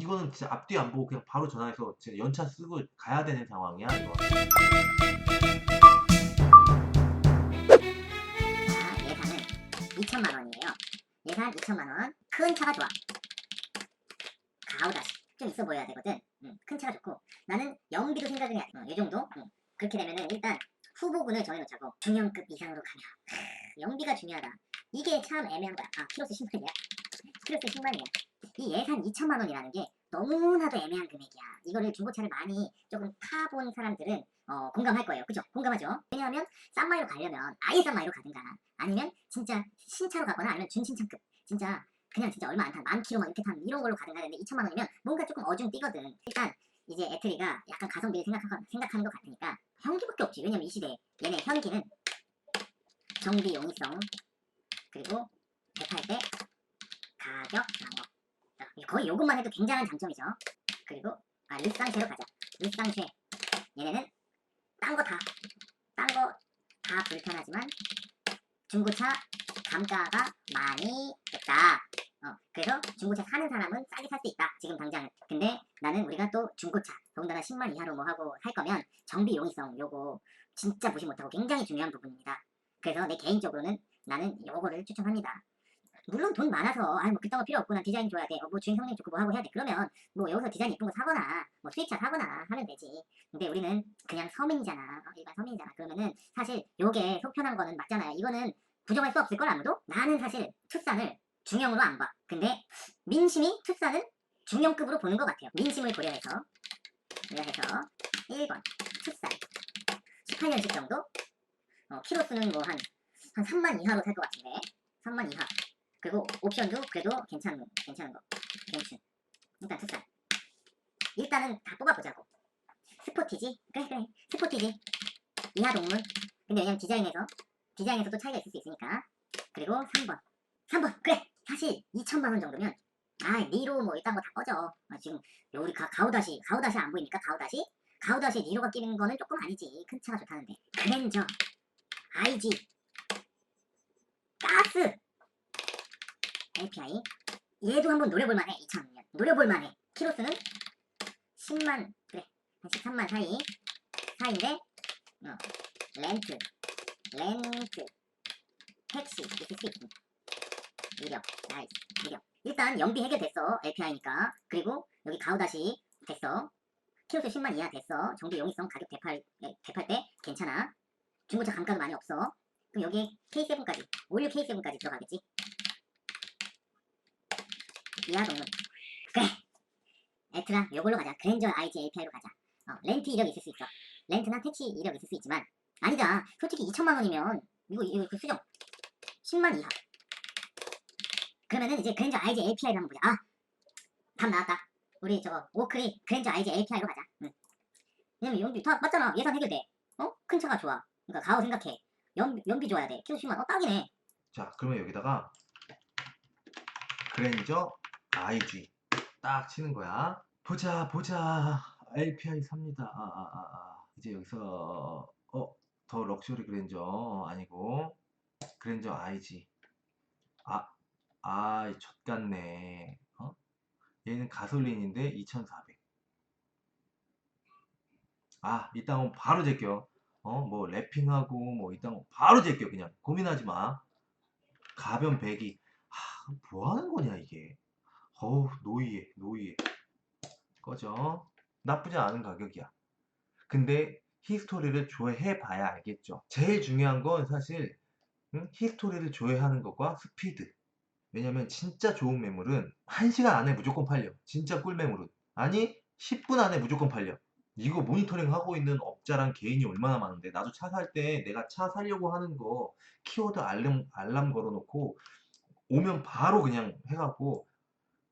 이거는 진짜 앞뒤 안 보고 그냥 바로 전화해서 진짜 연차 쓰고 가야 되는 상황이야 이거. 자, 예산은 2천만 원이에요. 예산 2천만 원. 큰 차가 좋아. 가오다시. 좀 있어 보여야 되거든. 음, 큰 차가 좋고. 나는 연비도 생각을 해야 돼. 어, 이 정도? 음, 그렇게 되면은 일단 후보군을 정해놓자고. 중형급 이상으로 가면. 하, 연비가 중요하다. 이게 참 애매한 거야. 아, 키로수 10만이야. 키로수 10만이야. 이 예산 2천만 원이라는 게 너무나도 애매한 금액이야. 이거를 중고차를 많이 조금 타본 사람들은 어, 공감할 거예요. 그죠? 공감하죠? 왜냐하면 싼 마이로 가려면 아예 싼 마이로 가든가 아니면 진짜 신차로 가거나 아니면 준신차급 진짜 그냥 진짜 얼마 안탄만 킬로만 이렇게 탄 이런 걸로 가든가 하는데 2천만 원이면 뭔가 조금 어중 뛰거든 일단 이제 애트리가 약간 가성비를 생각하, 생각하는 것 같으니까 현기밖에 없지 왜냐면 이 시대에 얘네 현기는 정비 용이성 그리고 대팔 때 가격 방어 자, 거의 요것만 해도 굉장한 장점이죠 그리고 아 르쌍쉐로 가자 르쌍쉐 얘네는 딴 거 다 딴 거 다 불편하지만 중고차 감가가 많이 됐다. 어, 그래서 중고차 사는 사람은 싸게 살 수 있다. 지금 당장은. 근데 나는 우리가 또 중고차, 더군다나 10만 이하로 뭐 하고 할 거면 정비 용이성 요거 진짜 무시 못하고 굉장히 중요한 부분입니다. 그래서 내 개인적으로는 나는 요거를 추천합니다. 물론 돈 많아서 아뭐 그딴 거 필요 없고 난 디자인 줘야 돼. 어, 뭐 주행 성능 좋고 뭐 하고 해야 돼. 그러면 뭐 여기서 디자인 이쁜 거 사거나 뭐 수입차 사거나 하면 되지. 근데 우리는 그냥 서민이잖아. 어, 일반 서민이잖아. 그러면은 사실 요게 속편한 거는 맞잖아요. 이거는 부정할 수 없을 걸 아무도? 나는 사실 투싼을 중형으로 안 봐. 근데 민심이 투싼은 중형급으로 보는 것 같아요. 민심을 고려해서 고려해서 1번 투싼 18년식 정도 어, 키로 수는 뭐 한 한 3만 이하로 살 것 같은데 3만 이하 그리고 옵션도 그래도 괜찮은 괜찮은 거. 괜춘 일단 투싼 일단은 다 뽑아보자고. 스포티지? 그래 그래. 스포티지. 이하 동물. 근데 왜냐면 디자인에서 디자인에서 또 차이가 있을 수 있으니까. 그리고 3번. 3번. 그래. 사실 2천만원 정도면 아 니로 뭐 이딴 거다 꺼져. 아, 지금 요 우리 가, 가우다시 가우다시 안 보입니까 가우다시? 가우다시에 니로가 끼는 거는 조금 아니지. 큰 차가 좋다는데. 그랜저. IG 가스 API 얘도 한번 노려볼 만해 2천년 노려볼 만해. 키로수는 10만 그래. 한 13만 사이. 사이인데 어, 렌트 렌트 택시 수 있고 이력 나이스 이력. 일단 연비 해결됐어 LPI니까. 그리고 여기 가우다시 됐어. 키로수 10만 이하 됐어. 정비 용이성 가격 대팔 에, 대팔 때 괜찮아. 중고차 감가도 많이 없어. 그럼 여기에 K7까지 올류 K7까지 들어가겠지 이하 동문 그래 에트라 요걸로 가자 그랜저 IG API로 가자 어, 렌트 이력 있을 수 있어 렌트나 택시 이력 있을 수 있지만 아니다. 솔직히 2천만 원이면 이거 이거 그 수정 10만 이하. 그러면은 이제 그랜저 IG API를 한번 보자. 아, 답 나왔다. 우리 저거 오크리 그랜저 IG API로 가자. 응. 왜냐면 연비 다 맞잖아. 예산 해결돼. 어? 큰 차가 좋아. 그러니까 가오 생각해. 연 연비 좋아야 돼. 키로 10만. 어 딱이네. 자 그러면 여기다가 그랜저 IG 딱 치는 거야. 보자 보자 LPI 삽니다. 아, 아, 아, 아. 이제 여기서 어 더 럭셔리 그랜저 아니고 그랜저 IG 아, 아, 젖같네. 어? 얘는 가솔린인데 2,400. 아, 거 바로 제껴. 어, 뭐 랩핑하고 뭐거 바로 제껴 그냥. 고민하지 마. 가변 배기. 하, 뭐 하는 거냐 이게. 어우, 노이에, 노이에. 꺼져. 나쁘지 않은 가격이야. 근데 히스토리를 조회해 봐야 알겠죠. 제일 중요한 건 사실 응? 히스토리를 조회하는 것과 스피드. 왜냐면 진짜 좋은 매물은 1시간 안에 무조건 팔려. 진짜 꿀 매물은. 아니 10분 안에 무조건 팔려. 이거 모니터링 하고 있는 업자랑 개인이 얼마나 많은데 나도 차 살 때 내가 차 사려고 하는 거 키워드 알람 알람 걸어놓고 오면 바로 그냥 해갖고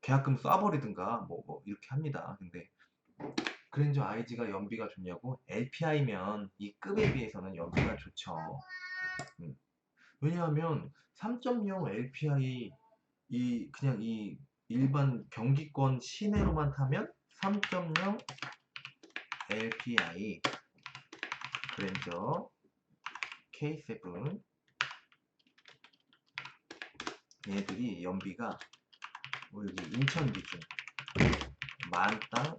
계약금 쏴버리든가 뭐, 뭐 이렇게 합니다. 근데 그랜저 IG가 연비가 좋냐고? LPI면 이 급에 비해서는 연비가 좋죠. 음. 왜냐하면 3.0 LPI 이 그냥 이 일반 경기권 시내로만 타면 3.0 LPI 그랜저 K7 얘들이 연비가 뭐 여기 인천 기준 만땅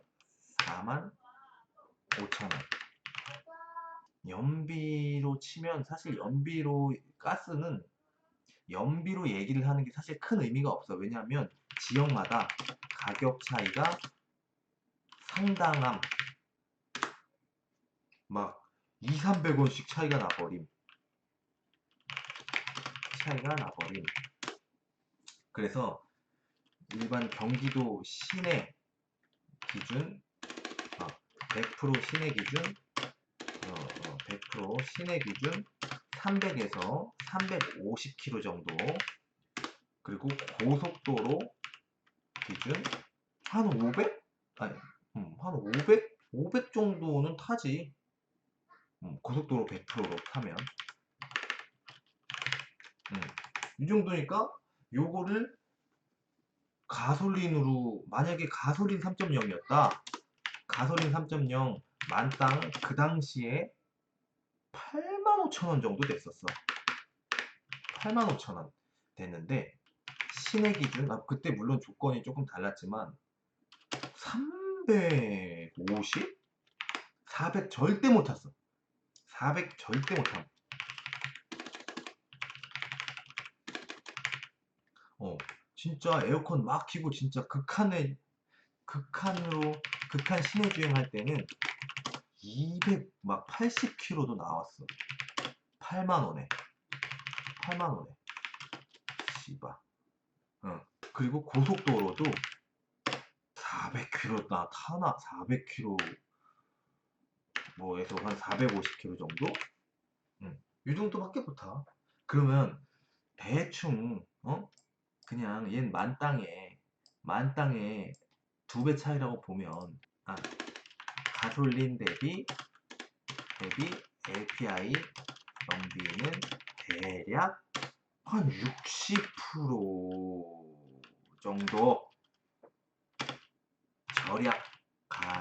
4만 5천 원. 연비로 치면 사실 연비로 가스는 연비로 얘기를 하는 게 사실 큰 의미가 없어. 왜냐하면 지역마다 가격 차이가 상당함. 막 2, 300원씩 차이가 나버림. 차이가 나버림. 그래서 일반 경기도 시내 기준, 어, 100% 시내 기준, 어, 어, 100% 시내 기준 300에서 350km 정도, 그리고 고속도로 기준 한 500? 아니, 음, 한 500? 500 정도는 타지. 음, 고속도로 100%로 타면. 음, 이 정도니까 요거를 가솔린으로 만약에 가솔린 3.0이었다. 가솔린 3.0 만땅 그 당시에 85,000원 정도 됐었어. 85,000원 됐는데 시내 기준 아 그때 물론 조건이 조금 달랐지만 350? 400 절대 못 탔어. 400 절대 못 탔어. 어, 진짜 에어컨 막 키고 진짜 극한의 극한으로 극한 시내 주행할 때는 200막 80km도 나왔어. 8만 원에. 8만 원에. 씨바. 응. 그리고 고속도로도 400km 나 타나 400km 뭐에서 한 450km 정도? 응. 이 정도밖에 못 타. 그러면 대충 어? 그냥 얜 만땅에 만땅에 두 배 차이라고 보면 아 가솔린 대비 대비 LPI 연비는 대략 한 60% 정도 절약 간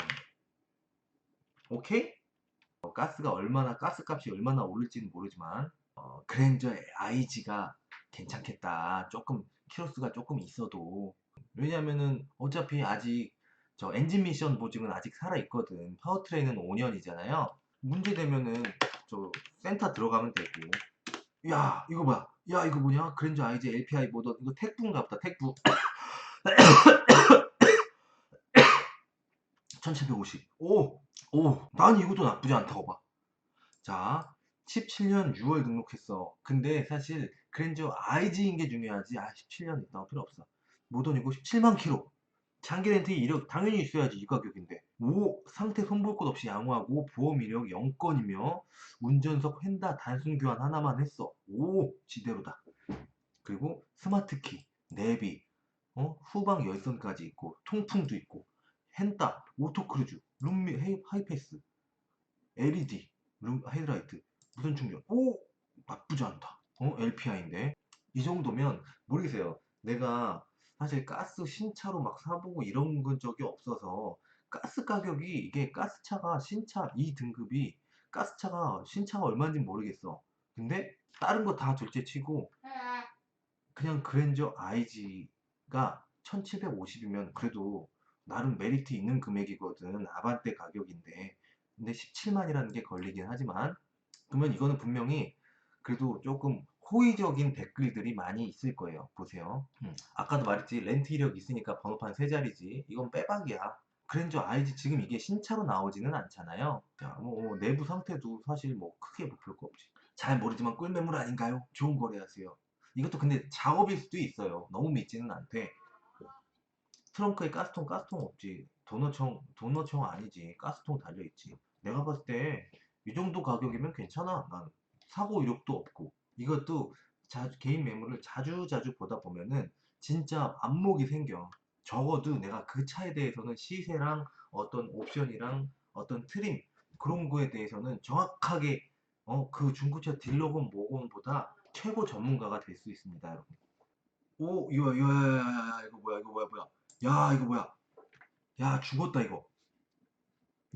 오케이? 어, 가스가 얼마나 가스값이 얼마나 오를지는 모르지만 어, 그랜저 IG가 괜찮겠다. 조금 키로수가 조금 있어도 왜냐면은 어차피 아직 저 엔진 미션 보증은 아직 살아 있거든. 파워트레인은 5년이잖아요. 문제 되면은 저 센터 들어가면 되고. 야 이거 뭐야? 야 이거 뭐냐? 그랜저 IG LPI 모더 이거 택부인가 보다. 택부. 1750. 오, 오, 난 이것도 나쁘지 않다고 봐. 자, 17년 6월 등록했어. 근데 사실 그랜저 IG인 게 중요하지. 아, 17년 있다고 필요 없어. 모던이고 17만 킬로. 장기 렌트 이력 당연히 있어야지 이 가격인데. 5. 상태 손볼 것 없이 양호하고 보험 이력 0건이며 운전석 휀다 단순 교환 하나만 했어. 오, 지대로다. 그리고 스마트키, 내비, 어? 후방 열선까지 있고 통풍도 있고 핸다, 오토크루즈, 룸미 헤이, 하이패스, LED, 룸 헤드라이트, 무선 충전. 오, 나쁘지 않다. 어, LPI인데 이 정도면 모르겠어요. 내가 사실 가스 신차로 막 사보고 이런 건 적이 없어서 가스 가격이 이게 가스차가 신차 이 등급이 가스차가 신차가 얼마인지 모르겠어. 근데 다른 거 다 둘째치고 그냥 그랜저 IG가 1750이면 그래도 나름 메리트 있는 금액이거든. 아반떼 가격인데. 근데 17만이라는 게 걸리긴 하지만 그러면 이거는 분명히 그래도 조금 호의적인 댓글들이 많이 있을 거예요. 보세요. 음, 아까도 말했지 렌트 이력 있으니까 번호판 세 자리지. 이건 빼박이야. 그랜저 IG 지금 이게 신차로 나오지는 않잖아요. 자, 뭐 내부 상태도 사실 뭐 크게 뭐볼거 없지. 잘 모르지만 꿀매물 아닌가요? 좋은 거래하세요. 이것도 근데 작업일 수도 있어요. 너무 믿지는 않대. 트렁크에 가스통 가스통 없지. 도너청 도너청 아니지. 가스통 달려 있지. 내가 봤을 때 이 정도 가격이면 괜찮아. 난 사고 이력도 없고 이것도 자, 개인 매물을 자주 자주 보다 보면은 진짜 안목이 생겨. 적어도 내가 그 차에 대해서는 시세랑 어떤 옵션이랑 어떤 트림 그런 거에 대해서는 정확하게 어, 그 중고차 딜러건 뭐건보다 최고 전문가가 될 수 있습니다, 여러분. 오, 이거, 이거, 이거 뭐야, 이거 뭐야, 뭐야. 야, 이거 뭐야. 야, 죽었다, 이거.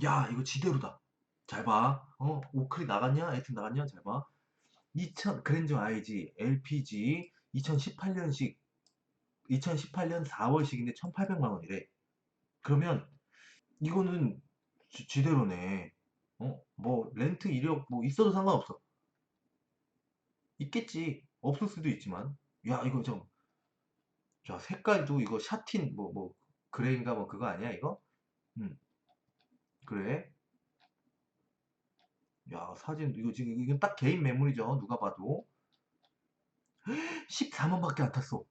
야, 이거 지대로다. 잘 봐. 어, 오클이 나갔냐? 하여튼 나갔냐? 잘 봐. 2000, 그랜저 IG, LPG, 2018년식, 2018년 4월식인데 1800만 원이래. 그러면 이거는 지, 지대로네. 어? 뭐 렌트 이력 뭐 있어도 상관없어. 있겠지. 없을 수도 있지만. 야, 이거 좀. 자, 색깔도 이거 샤틴 뭐뭐 그레인가 뭐 그거 아니야, 이거? 음. 그래. 야, 사진 이거 지금 이건 딱 개인 매물이죠. 누가 봐도. 14만밖에 안 탔어.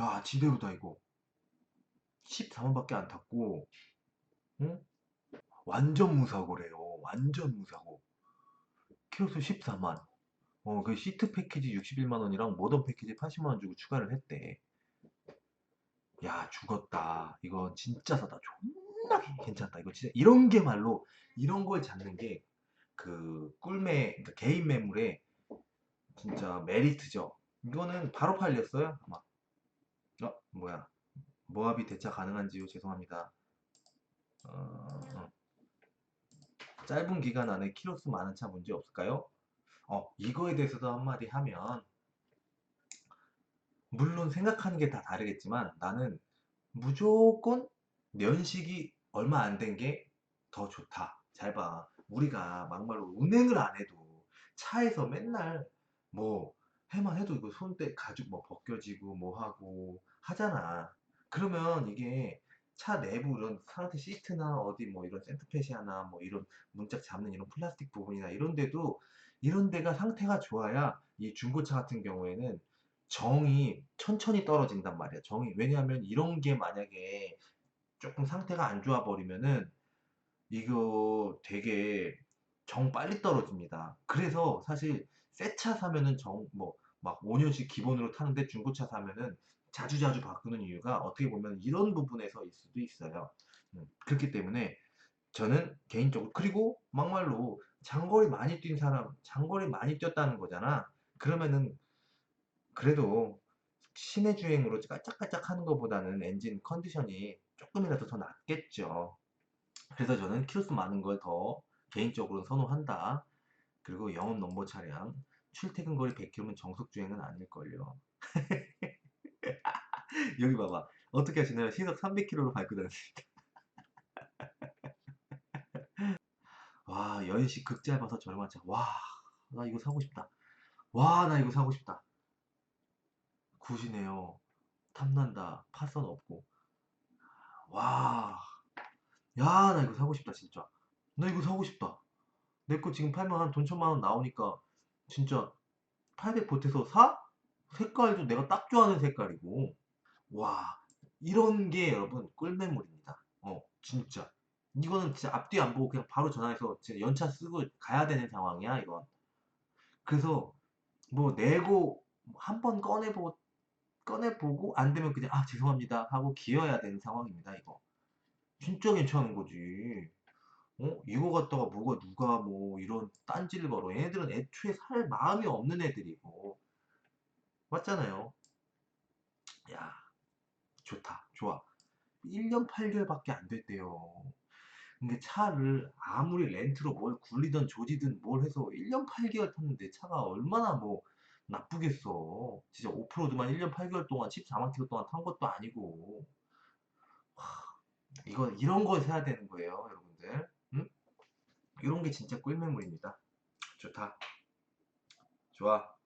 야, 지대로다 이거. 14만밖에 안 탔고. 응? 완전 무사고래요. 완전 무사고. 키로수 14만. 어, 그 시트 패키지 61만 원이랑 모던 패키지 80만 원 주고 추가를 했대. 야, 죽었다. 이거 진짜 싸다. 존나 괜찮다. 이거 진짜 이런 게 말로 이런 걸 잡는 게 그 꿀매 그러니까 개인 매물의 진짜 메리트죠. 이거는 바로 팔렸어요. 아마. 어, 뭐야? 모압이 대차 가능한지요? 죄송합니다. 어, 어. 짧은 기간 안에 키로수 많은 차 문제 없을까요? 어, 이거에 대해서도 한마디 하면, 물론 생각하는 게 다 다르겠지만 나는 무조건 연식이 얼마 안 된 게 더 좋다. 잘 봐. 우리가 막말로 운행을 안 해도 차에서 맨날 뭐 해만 해도 이거 손때 가죽 뭐 벗겨지고 뭐 하고 하잖아. 그러면 이게 차 내부 이런 상태 시트나 어디 뭐 이런 센트페시아나 뭐 이런 문짝 잡는 이런 플라스틱 부분이나 이런 데도 이런 데가 상태가 좋아야 이 중고차 같은 경우에는 정이 천천히 떨어진단 말이야. 정이 왜냐하면 이런 게 만약에 조금 상태가 안 좋아 버리면은 이거 되게 정 빨리 떨어집니다. 그래서 사실 새 차 사면은 정 뭐 막 5년씩 기본으로 타는데 중고차 사면은 자주자주 바꾸는 이유가 어떻게 보면 이런 부분에서일 수도 있어요. 음, 그렇기 때문에 저는 개인적으로 그리고 막말로 장거리 많이 뛴 사람 장거리 많이 뛰었다는 거잖아. 그러면은 그래도 시내 주행으로 깔짝깔짝 하는 것보다는 엔진 컨디션이 조금이라도 더 낫겠죠. 그래서 저는 키로수 많은 걸 더 개인적으로 선호한다. 그리고 영업 넘버 차량 출퇴근 거리 100km면 정속 주행은 아닐걸요. 여기 봐봐. 어떻게 하시나요? 시속 300km로 밟고 다녔습니다. 와, 연식 극 짧아서 저렴한 차. 와, 나 이거 사고 싶다. 와, 나 이거 사고 싶다. 굿이네요. 탐난다. 파선 없고. 와, 야, 나 이거 사고 싶다, 진짜. 나 이거 사고 싶다. 내 거 지금 팔면 한 돈 천만 원 나오니까 진짜 800 보태서 사? 색깔도 내가 딱 좋아하는 색깔이고. 와, 이런 게 여러분 꿀매물입니다. 어, 진짜. 이거는 진짜 앞뒤 안 보고 그냥 바로 전화해서 진짜 연차 쓰고 가야 되는 상황이야, 이건. 그래서 뭐 내고 한 번 꺼내보고 꺼내보고 안 되면 그냥 아 죄송합니다 하고 기어야 되는 상황입니다, 이거. 진짜 괜찮은 거지. 어? 이거 갖다가 뭐가 누가 뭐 이런 딴지를 걸어. 얘네들은 애초에 살 마음이 없는 애들이고. 맞잖아요. 야, 좋다. 좋아. 1년 8개월밖에 안 됐대요. 근데 차를 아무리 렌트로 뭘 굴리든 조지든 뭘 해서 1년 8개월 탔는데 차가 얼마나 뭐 나쁘겠어. 진짜 오프로드만 1년 8개월 동안 14만 킬로 동안 탄 것도 아니고. 이거 이런 걸 사야 되는 거예요, 여러분들. 응? 이런 게 진짜 꿀매물입니다. 좋다. 좋아.